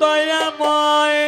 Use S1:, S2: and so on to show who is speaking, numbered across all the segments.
S1: দয়াময়।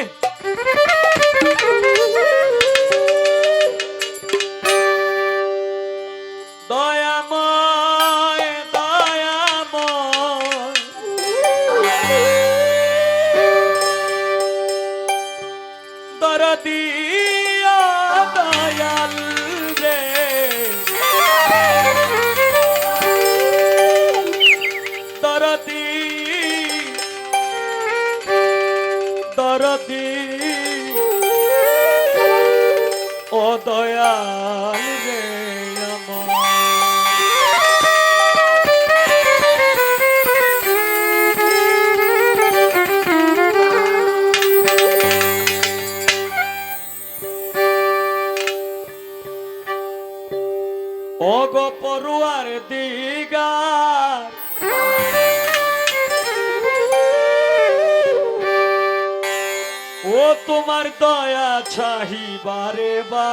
S1: তোমার দয়া চাহিবারে বা।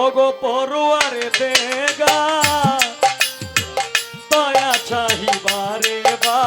S1: ওগো পড়ুয়ারে দেগা দয়া চাহি বারে বা।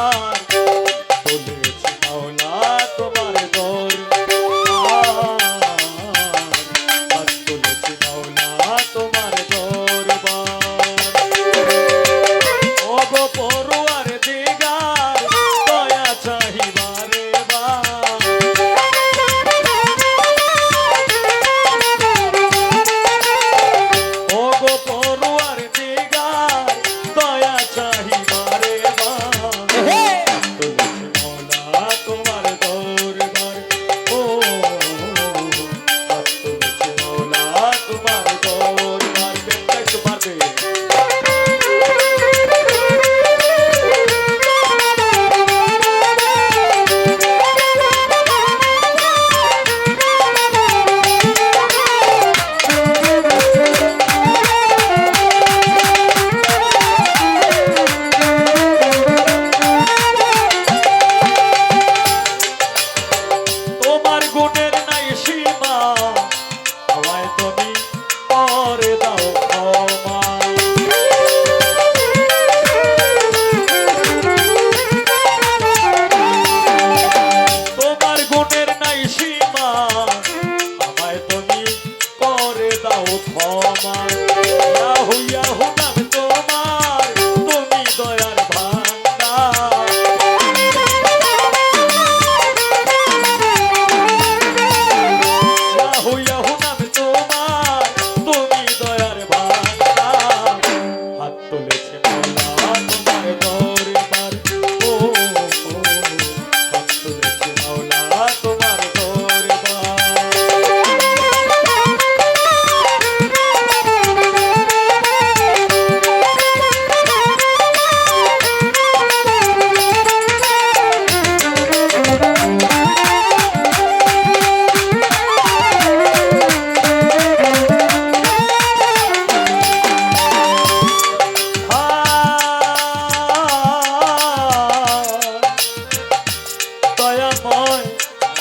S1: দয়াময়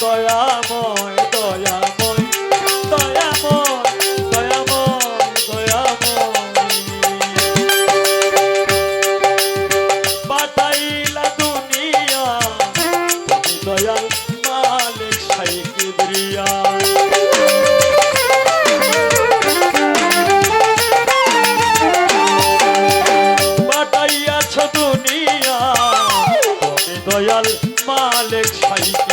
S1: দয়াময়। মালিক সাইকে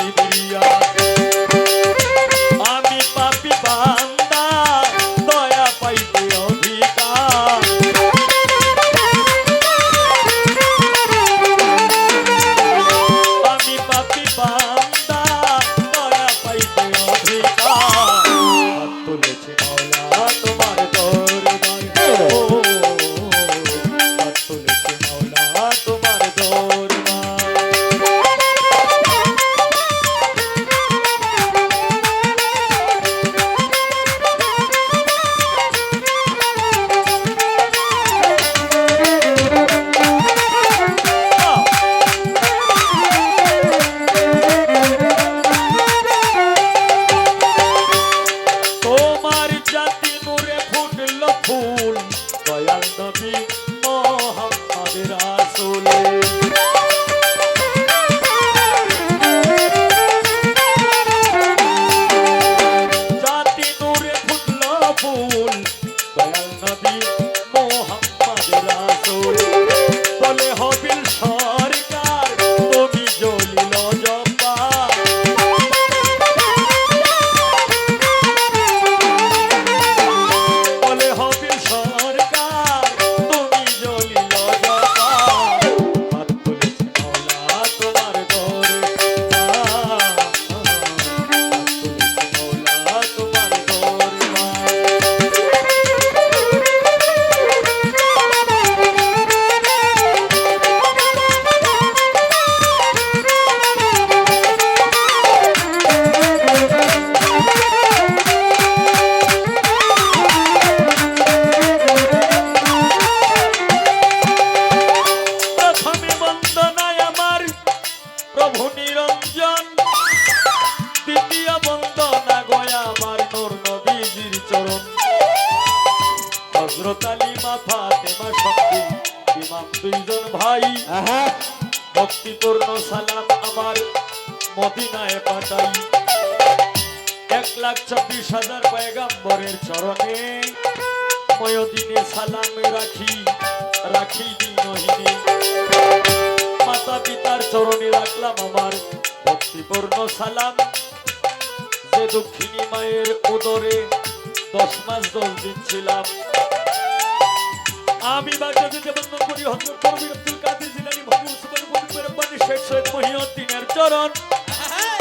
S1: হজরত আলী মা ফাতেমা ইমাম দুইজন ভাই।
S2: আহা।
S1: ভক্তিপূর্ণ সালাম আমার মদিনায় পাঠাই। এক লাখ চব্বিশ হাজার পয়গাম্বরের চরণে ময়দিনে সালাম রাখি রাখি দিনহীনে মাতা পিতার চরণে রাখলাম আমার ভক্তিপূর্ণ সালাম। যে দক্ষিণী মায়ের উদরে দশ মাস দশ দিন ছিলাম আমি বাগদাদিতে বন্ধন করি, হজরত করবীর আব্দুল কাদের জিলানী মহবুব সুবহান মুজিবুর রব্বানী শেখ সৈয়দ মহিউদ্দিনের চরণ।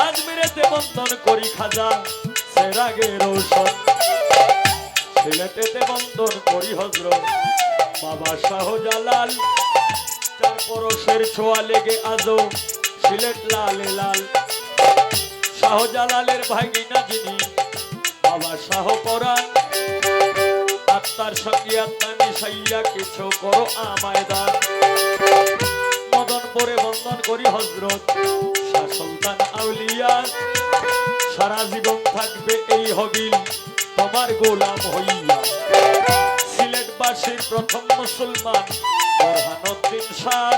S1: আজমিরেতে বন্ধন করি খাজা সেরাগে রোশন সিলেটেতে বন্ধন করি হজরত বাবা শাহজালাল। চার পরশের ছোঁয়া লেগে আজও সিলেট লালে লাল। শাহজালালের ভাগিনা যিনি বাবা শাহ পরাণ। আত্মার সঙ্গে আত্মা মিশাইয়া কিছু করো আমায় দান। মদন পরে বন্ধন করি হজরত। শাহ সুলতান আউলিয়া, সারা জীবন থাকবে এই হবিল তোমার গোলাম হইয়া। সিলেটবাসীর প্রথম মুসলমান বোরহানুদ্দিন শাহ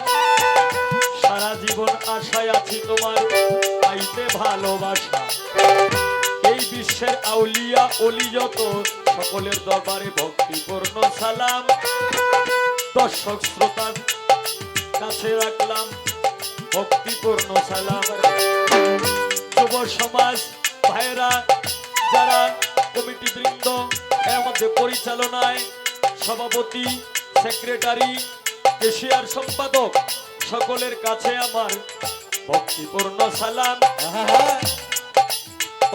S1: সারা। জীবন আশায় আছি তোমার পাইতে ভালোবাসা। বিশ্বের আউলিয়া অলি যত সকলের দরবারে ভক্তিপূর্ণ সালাম। দর্শক শ্রোতার কাছে রাখলাম ভক্তিপূর্ণ সালাম। যুব সমাজ ভাইরা যারা কমিটি বৃন্দ, এর মধ্যে পরিচালনায় সভাপতি, সেক্রেটারি, কেশিয়ার সম্পাদক, সকলের কাছে আমার ভক্তিপূর্ণ সালাম।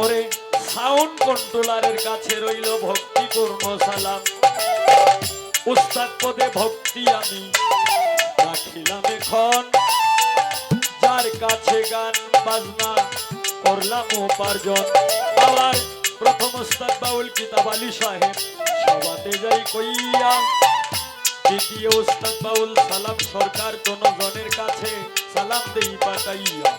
S1: ওরে সাউন্ড কন্ট্রোলারের কাছে রইল ভক্তিপূর্ণ সালাম। উস্তাদ পদে ভক্তি আমি রাখিলাম এখন। যার কাছে গান, বাজনা করলাম উপার্জন। আবার প্রথম উস্তাদ বাউল কিতাব আলী সাহেব সবাতে যাই কইয়া, দ্বিতীয় উস্তাদ বাউল সালাম সরকার জনগণের কাছে সালাম দেই পাঠাইয়া।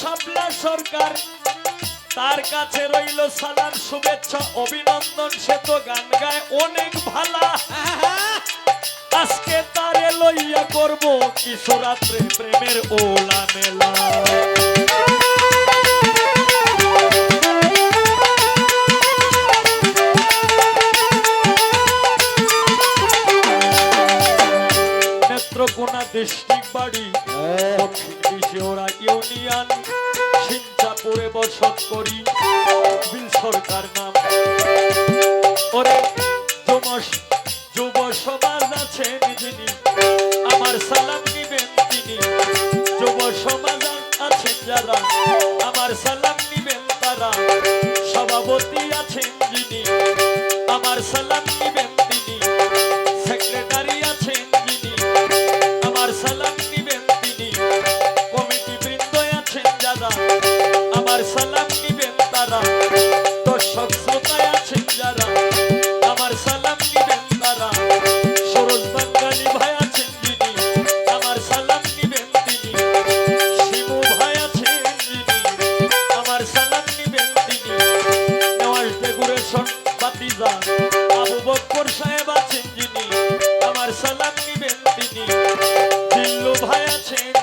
S1: শাপলা সরকার। তার কাছে রইল সালাম শুভেচ্ছা, অভিনন্দন, সে তো গান গায় অনেক ভালা। আজকে তারে লইয়া করব কিশোরাত্রে প্রেমের ওলা মেলা। ডিস্ট্রিক্ট বাড়ি দক্ষিণ বিশিওরা ইউনিয়ন। সিঞ্চাপুরে বসত করি। বিল সরকার নাম। ওরে তোমার যুব সমাজ আছেন যিনি আমার সালাম নিবেন তিনি। যুব সমাজ আছেন যারা।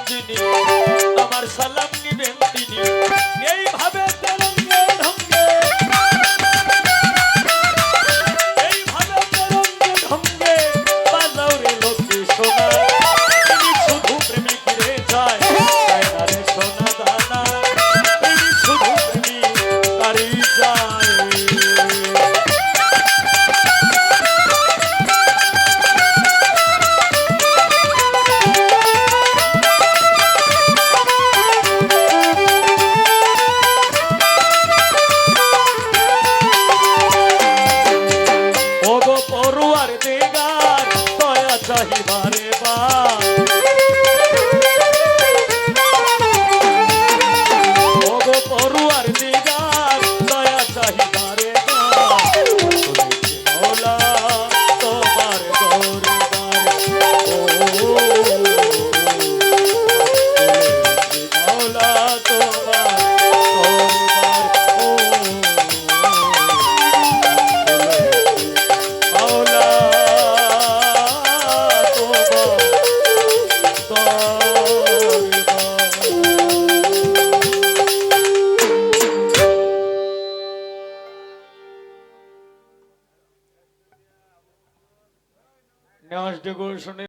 S1: যিনি আমার সালাম নিবেন। ডেকোরেশনের